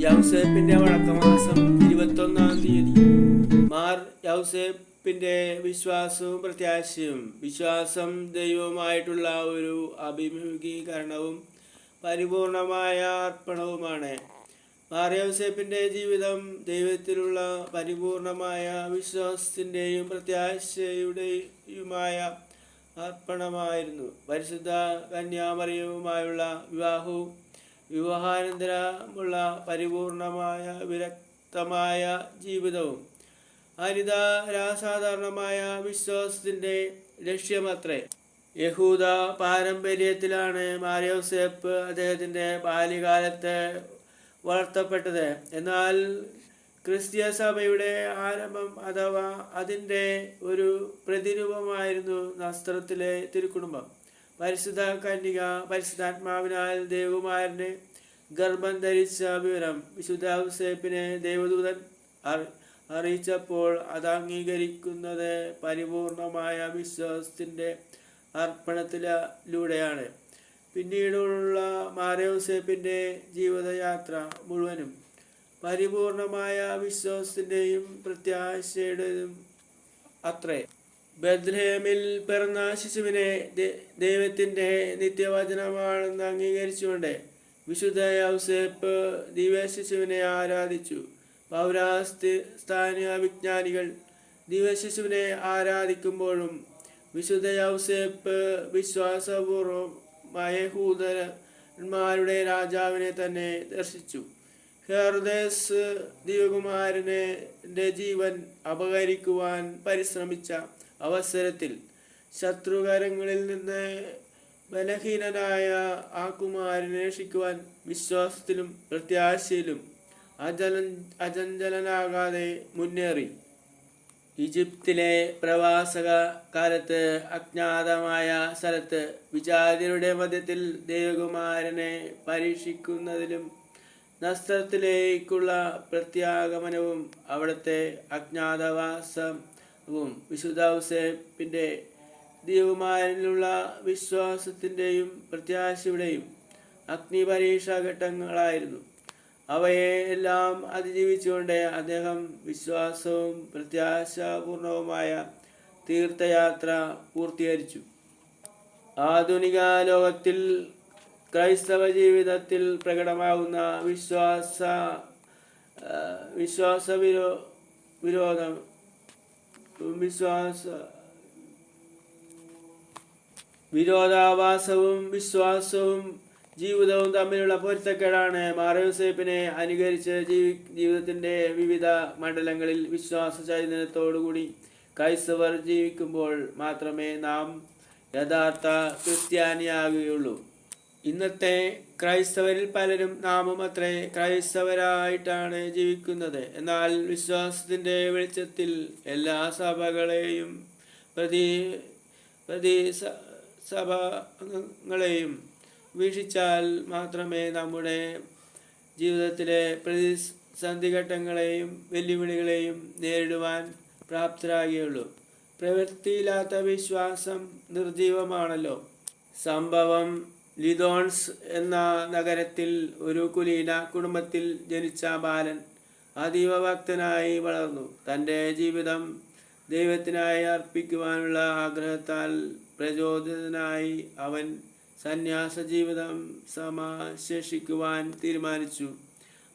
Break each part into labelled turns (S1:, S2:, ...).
S1: യൗസേപ്പിന്റെ വടക്കമാസം ഇരുപത്തൊന്നാം തീയതി. മാർ യൗസേപ്പിന്റെ വിശ്വാസവും പ്രത്യാശയും വിശ്വാസം ദൈവമായിട്ടുള്ള ഒരു അഭിമുഖീകരണവും പരിപൂർണമായ അർപ്പണവുമാണ്. മാർ യൗസേപ്പിന്റെ ജീവിതം ദൈവത്തിലുള്ള പരിപൂർണമായ വിശ്വാസത്തിന്റെയും പ്രത്യാശയുടെയുമായ അർപ്പണമായിരുന്നു. പരിശുദ്ധ കന്യാമറിയവുമായുള്ള വിവാഹവും വിവാഹാനന്തരമുള്ള പരിപൂർണമായ വിരക്തമായ ജീവിതവും അനിതരാസാധാരണമായ വിശ്വാസത്തിന്റെ ലക്ഷ്യമത്രേ. യഹൂദ പാരമ്പര്യത്തിലാണ് മാരിയോസേപ്പ് അദ്ദേഹത്തിന്റെ ബാല്യകാലത്ത് വളർത്തപ്പെട്ടത്. എന്നാൽ ക്രിസ്തീയ സഭയുടെ ആരംഭം അഥവാ അതിന്റെ ഒരു പ്രതിരൂപമായിരുന്നു നസ്ത്രത്തിലെ തിരുക്കുടുംബം. പരിശുദ്ധ കന്യക പരിശുദ്ധാത്മാവിനാൽ ദേവകുമാരനെ ഗർഭം ധരിച്ച വിവരം വിശുദ്ധ സേപ്പിനെ ദേവദൂതൻ അറി- അറിയിച്ചപ്പോൾ അത് അംഗീകരിക്കുന്നത് പരിപൂർണമായ വിശ്വാസത്തിന്റെ അർപ്പണത്തിലൂടെയാണ്. പിന്നീടുള്ള മാരൗസേപ്പിന്റെ ജീവിതയാത്ര മുഴുവനും പരിപൂർണമായ വിശ്വാസത്തിന്റെയും പ്രത്യാശയുടെയും അത്രേ. ബദ്രഹേമിൽ പിറന്ന ശിശുവിനെ ദൈവത്തിന്റെ നിത്യവചനമാണെന്ന് അംഗീകരിച്ചുകൊണ്ട് വിശുദ്ധ യൗസേപ്പ് ദിവ്യ ശിശുവിനെ ആരാധിച്ചു. പൗരാസ്തി സ്ഥാനീയ വിജ്ഞാനികൾ ദിവ്യ ശിശുവിനെ ആരാധിക്കുമ്പോഴും വിശുദ്ധ യൗസേപ്പ് വിശ്വാസപൂർവം മയഹൂദരന്മാരുടെ രാജാവിനെ തന്നെ ദർശിച്ചു. ഹെർദേസ് ദിവകുമാരനെ ജീവൻ അപഹരിക്കുവാൻ പരിശ്രമിച്ച അവസരത്തിൽ ശത്രുകരങ്ങളിൽ നിന്ന് ബലഹീനനായ ആ കുമാരനെ രക്ഷിക്കുവാൻ വിശ്വാസത്തിലും പ്രത്യാശയിലും അജല അചഞ്ചലനാകാതെ മുന്നേറി. ഈജിപ്തിലെ പ്രവാസക കാലത്ത് അജ്ഞാതമായ സ്ഥലത്ത് വിചാരിയുടെ മധ്യത്തിൽ ദേവകുമാരനെ പരീക്ഷിക്കുന്നതിലും നസ്ത്രത്തിലേക്കുള്ള പ്രത്യാഗമനവും അവിടുത്തെ അജ്ഞാതവാസവും വിശുദ്ധ ഔസേപ്പിന്റെ ദൈവമാരിലുള്ള വിശ്വാസത്തിന്റെയും പ്രത്യാശയുടെയും അഗ്നിപരീക്ഷാ ഘട്ടങ്ങളായിരുന്നു അവയെ എല്ലാം അതിജീവിച്ചുകൊണ്ട് അദ്ദേഹം വിശ്വാസവും പ്രത്യാശാപൂർണവുമായ തീർത്ഥയാത്ര പൂർത്തീകരിച്ചു. ആധുനിക ലോകത്തിൽ ക്രൈസ്തവ ജീവിതത്തിൽ പ്രകടമാകുന്ന വിശ്വാസ വിശ്വാസ വിരോ വിരോധം വിശ്വാസ വിരോധാഭാസവും വിശ്വാസവും ജീവിതവും തമ്മിലുള്ള പൊരുത്തക്കേടാണ് മാറയോസേപ്പിനെ അനുകരിച്ച് ജീവി ജീവിതത്തിന്റെ വിവിധ മണ്ഡലങ്ങളിൽ വിശ്വാസ ചൈതന്യത്തോടുകൂടി ക്രൈസ്തവർ ജീവിക്കുമ്പോൾ മാത്രമേ നാം യഥാർത്ഥ ക്രിസ്ത്യാനിയാകുകയുള്ളൂ. ഇന്നത്തെ ക്രൈസ്തവരിൽ പലരും നാമും അത്രേ ക്രൈസ്തവരായിട്ടാണ് ജീവിക്കുന്നത്. എന്നാൽ വിശ്വാസത്തിന്റെ വെളിച്ചത്തിൽ എല്ലാ സഭകളെയും പ്രതി പ്രതി സഭങ്ങളെയും വീക്ഷിച്ചാൽ മാത്രമേ നമ്മുടെ ജീവിതത്തിലെ പ്രതിസന്ധി ഘട്ടങ്ങളെയും വെല്ലുവിളികളെയും നേരിടുവാൻ പ്രാപ്തരാകുകയുള്ളൂ. പ്രവൃത്തിയില്ലാത്ത വിശ്വാസം നിർജീവമാണല്ലോ. സംഭവം ലിതോൺസ് എന്ന നഗരത്തിൽ ഒരു കുലീന കുടുംബത്തിൽ ജനിച്ച ബാലൻ അതീവ ഭക്തനായി വളർന്നു. തന്റെ ജീവിതം ദൈവത്തിനായി അർപ്പിക്കുവാനുള്ള ആഗ്രഹത്താൽ പ്രചോദിതനായി അവൻ സന്യാസ ജീവിതം സമാശേഷിക്കുവാൻ തീരുമാനിച്ചു.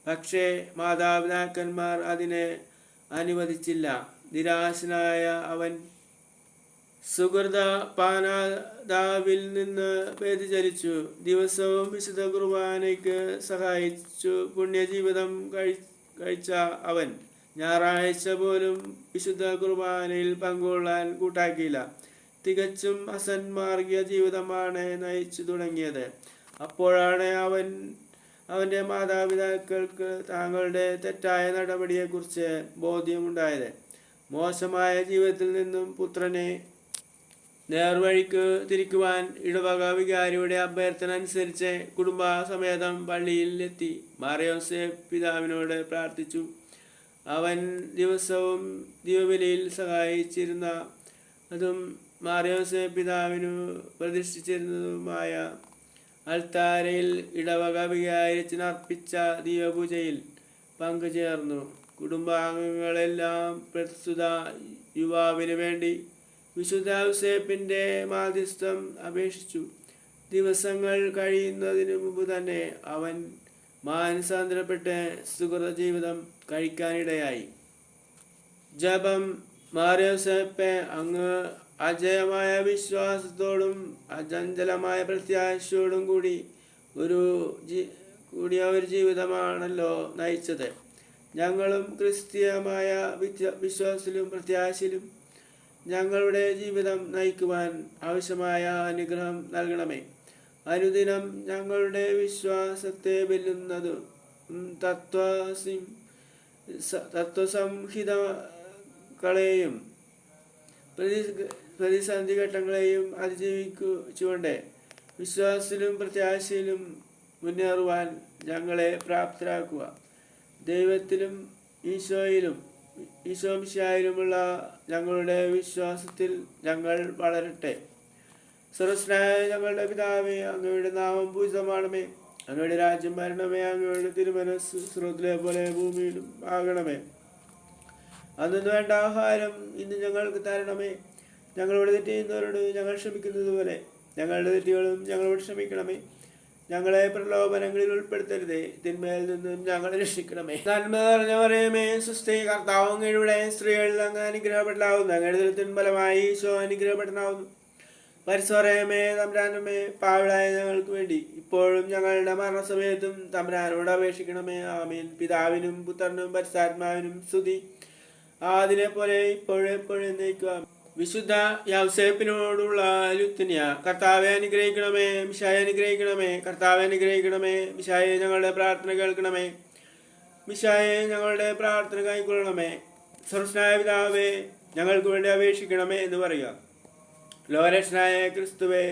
S1: പക്ഷേ മാതാപിതാക്കന്മാർ അതിനെ അനുവദിച്ചില്ല. നിരാശനായ അവൻ സുഹൃത പാനാദാവിൽ നിന്ന് വ്യതിചരിച്ചു ദിവസവും വിശുദ്ധ കുർബാനയ്ക്ക് സഹായിച്ചു. പുണ്യജീവിതം കഴി കഴിച്ച അവൻ ഞായറാഴ്ച പോലും വിശുദ്ധ കുർബാനയിൽ പങ്കുകൊള്ളാൻ കൂട്ടാക്കിയില്ല. തികച്ചും അസന്മാർഗീയ ജീവിതമാണ് നയിച്ചു തുടങ്ങിയത്. അപ്പോഴാണ് അവൻ അവന്റെ മാതാപിതാക്കൾക്ക് താങ്കളുടെ തെറ്റായ നടപടിയെക്കുറിച്ച് ബോധ്യമുണ്ടായത്. മോശമായ ജീവിതത്തിൽ നിന്നും പുത്രനെ നേർവഴിക്ക് തിരിക്കുവാൻ ഇടവക വികാരിയുടെ അഭ്യർത്ഥന അനുസരിച്ച് കുടുംബസമേതം പള്ളിയിൽ എത്തി മാറിയോസെ പിതാവിനോട് പ്രാർത്ഥിച്ചു. അവൻ ദിവസവും ദീപബലിയിൽ സഹായിച്ചിരുന്ന അതും മാറിയോസെ പിതാവിനു പ്രതിഷ്ഠിച്ചിരുന്നതുമായ അൽത്താരയിൽ ഇടവക വികാരിച്ചിനർപ്പിച്ച ദീപപൂജയിൽ പങ്കുചേർന്നു. കുടുംബാംഗങ്ങളെല്ലാം പ്രസ്തുത യുവാവിന് വേണ്ടി വിശുദ്ധ ഔസേപ്പിന്റെ മാധ്യസ്ഥം അപേക്ഷിച്ചു. ദിവസങ്ങൾ കഴിയുന്നതിന് മുമ്പ് തന്നെ അവൻ മാനസാന്തരപ്പെട്ട് സുഹൃത ജീവിതം കഴിക്കാനിടയായി. ജപം മാറിയോസേപ്പെ അങ്ങ് അജയമായ വിശ്വാസത്തോടും അചഞ്ചലമായ പ്രത്യാശയോടും കൂടി ഒരു കൂടിയ ഒരു ജീവിതമാണല്ലോ നയിച്ചത്. ഞങ്ങളും ക്രിസ്തീയമായ വിശ്വാസത്തിലും പ്രത്യാശയിലും ഞങ്ങളുടെ ജീവിതം നയിക്കുവാൻ ആവശ്യമായ അനുഗ്രഹം നൽകണമേ. അനുദിനം ഞങ്ങളുടെ വിശ്വാസത്തെ വെല്ലുന്നത് തത്വസംഹിതകളെയും പ്രതി പ്രതിസന്ധി ഘട്ടങ്ങളെയും അതിജീവിച്ചുകൊണ്ട് വിശ്വാസത്തിലും പ്രത്യാശയിലും മുന്നേറുവാൻ ഞങ്ങളെ പ്രാപ്തരാക്കുക. ദൈവത്തിലും ഈശോയിലും ഈശോമിശായിലുമുള്ള ഞങ്ങളുടെ വിശ്വാസത്തിൽ ഞങ്ങൾ വളരട്ടെ. സർവസ്നായ ഞങ്ങളുടെ പിതാവേ അങ്ങയുടെ നാമം പൂജിതമാണമേ. അങ്ങയുടെ രാജ്യം വരണമേ അങ്ങയുടെ തിരുമനസ് സ്രോതിലെ പോലെ ഭൂമിയിലും ആകണമേ. അന്നു വേണ്ട ആഹാരം ഇന്ന് ഞങ്ങൾക്ക് തരണമേ. ഞങ്ങളോട് തെറ്റ് ചെയ്യുന്നവരോട് ഞങ്ങൾ ക്ഷമിക്കുന്നത് പോലെ ഞങ്ങളുടെ തെറ്റുകളും ഞങ്ങളോട് ക്ഷമിക്കണമേ. ഞങ്ങളെ പ്രലോഭനങ്ങളിൽ ഉൾപ്പെടുത്തരുതേ. തിന്മയിൽ നിന്നും ഞങ്ങളെ രക്ഷിക്കണമേ. നന്മ നിറഞ്ഞ പറയുമേ സുസ്ഥി കർത്താവങ്ങയുടെ സ്ത്രീകളിൽ അങ്ങ് അനുഗ്രഹപ്പെടാവുന്നു അങ്ങയുടെ ദുരിതത്തിൻ ഫലമായി ഈശോ അനുഗ്രഹപ്പെടാവുന്നു പരിസരമേ തമ്പ്രാനമേ പാവിളായ ഞങ്ങൾക്ക് വേണ്ടി ഇപ്പോഴും ഞങ്ങളുടെ മരണസമയത്തും തമ്പ്രാനോട് അപേക്ഷിക്കണമേ. ആമീൻ. പിതാവിനും പുത്രനും പരിസാത്മാവിനും സ്തുതി. അതിനെ പോലെ ഇപ്പോഴെപ്പോഴും നയിക്കുക വിശുദ്ധ യൗസേപ്പിനോടുള്ള ലുത്തിനിയ കർത്താവെ അനുഗ്രഹിക്കണമേ മിഷായെ അനുഗ്രഹിക്കണമേ കർത്താവെ അനുഗ്രഹിക്കണമേ മിഷായെ ഞങ്ങളുടെ പ്രാർത്ഥന കേൾക്കണമേ മിഷായെ ഞങ്ങളുടെ പ്രാർത്ഥന കൈക്കൊള്ളണമേ. സർവസ്നായ പിതാവേ ഞങ്ങൾക്ക് വേണ്ടി അപേക്ഷിക്കണമേ എന്ന് പറയുക. ലോകരക്ഷനായ ക്രിസ്തുവേ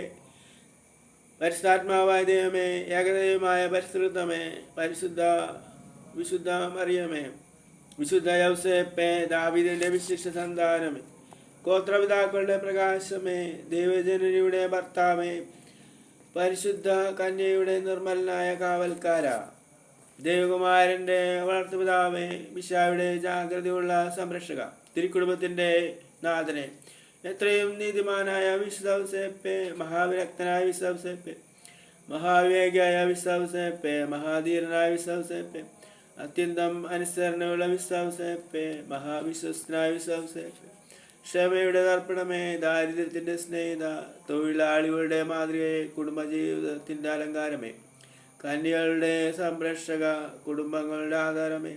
S1: പരിശുദ്ധാത്മാവായ ദൈവമേ ഏകദൈവമായ പരിശുദ്ധമേ പരിശുദ്ധ വിശുദ്ധ മറിയമേ വിശുദ്ധ യൗസേപ്പേ ദാവിദിന്റെ വിശിഷ്ട സന്താനമേ. ഗോത്രപിതാക്കളുടെ പ്രകാശമേ ദൈവജനനിയുടെ ഭർത്താവേ പരിശുദ്ധ കന്യയുടെ നിർമ്മലനായ കാവൽക്കാര. ദേവകുമാരന്റെ വളർത്തുപിതാവേ മിശായുടെ ജാഗ്രതയുള്ള സംരക്ഷക തിരുക്കുടുംബത്തിന്റെ നാഥനെ. എത്രയും നീതിമാനായ വിശ്വസേപ്പെ മഹാവിരക്തനായ വിശ്വസേപ്പെ മഹാവിവേകിയായ വിശ്വസേപ്പെ മഹാധീരനായ വിശ്വസേപ്പെ അത്യന്തം അനുസരണയുള്ള വിശ്വസേപ്പെ മഹാവിശ്വസ്തനായ വിശ്വസേപ്പെ ക്ഷമയുടെ തർപ്പണമേ ദാരിദ്ര്യത്തിന്റെ സ്നേഹിത തൊഴിലാളികളുടെ മാതൃകയെ കുടുംബജീവിതത്തിന്റെ അലങ്കാരമേ. കന്യകളുടെ സംരക്ഷക കുടുംബങ്ങളുടെ ആധാരമേ.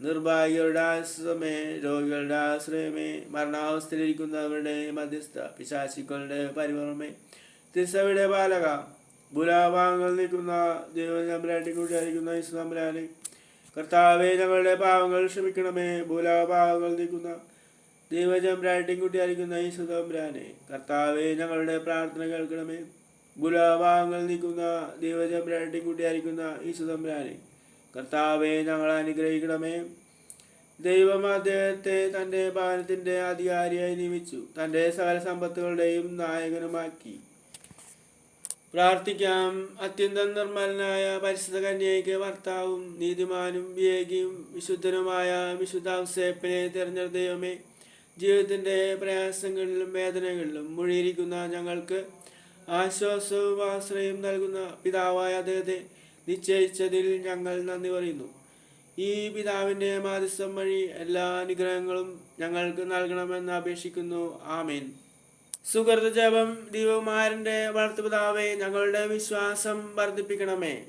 S1: നിർഭാഗ്യരുടെ ആശ്രമേ രോഗികളുടെ ആശ്രയമേ. മരണാവസ്ഥയിലിരിക്കുന്നവരുടെ മധ്യസ്ഥ പിശാശിക്കളുടെ പരിമർമ്മേ തിസയുടെ ബാലക ബുലാഭാഗങ്ങൾ നിൽക്കുന്ന ദൈവചമ്പരാട്ടി കൂട്ടിയായിരിക്കുന്ന ഇസ്ലാംരാനെ കർത്താവേ ഞങ്ങളുടെ പാവങ്ങൾ ക്ഷമിക്കണമേ. ബുലാഭാഗങ്ങൾ നിൽക്കുന്ന ദൈവചമ്പരാട്ടി കൂട്ടിയായിരിക്കുന്ന ഈശ്വതമ്പരാനെ കർത്താവെ ഞങ്ങളുടെ പ്രാർത്ഥന കേൾക്കണമേ. ഗുലാഭാഗങ്ങൾ നിൽക്കുന്ന ദൈവചമ്പരാട്ടി കൂട്ടിയായിരിക്കുന്ന ഈശ്വതമ്പരാനെ കർത്താവെ ഞങ്ങളെ അനുഗ്രഹിക്കണമേ. ദൈവം അദ്ദേഹത്തെ തന്റെ ഭവനത്തിന്റെ അധികാരിയായി നിയമിച്ചു. തന്റെ സകല സമ്പത്തുകളുടെയും നായകനുമാക്കി. പ്രാർത്ഥിക്കാം. അത്യന്തം നിർമ്മലനായ പരിശുദ്ധ കന്യയ്ക്ക് ഭർത്താവും നീതിമാനും വിവേകിയും വിശുദ്ധനുമായ വിശുദ്ധ ഔസേപ്പിനെ തിരഞ്ഞെടുത്ത ദൈവമേ ജീവിതത്തിന്റെ പ്രയാസങ്ങളിലും വേദനകളിലും മുഴിയിരിക്കുന്ന ഞങ്ങൾക്ക് ആശ്വാസവും ആശ്രയം നൽകുന്ന പിതാവായ അദ്ദേഹത്തെ നിശ്ചയിച്ചതിൽ ഞങ്ങൾ നന്ദി പറയുന്നു. ഈ പിതാവിന്റെ മാധ്യസ്ഥം വഴി എല്ലാ അനുഗ്രഹങ്ങളും ഞങ്ങൾക്ക് നൽകണമെന്ന് അപേക്ഷിക്കുന്നു. ആമേൻ. സുഹൃത്ത് ജപം ദീപകുമാരന്റെ വളർത്തുപിതാവെ ഞങ്ങളുടെ വിശ്വാസം വർദ്ധിപ്പിക്കണമേ.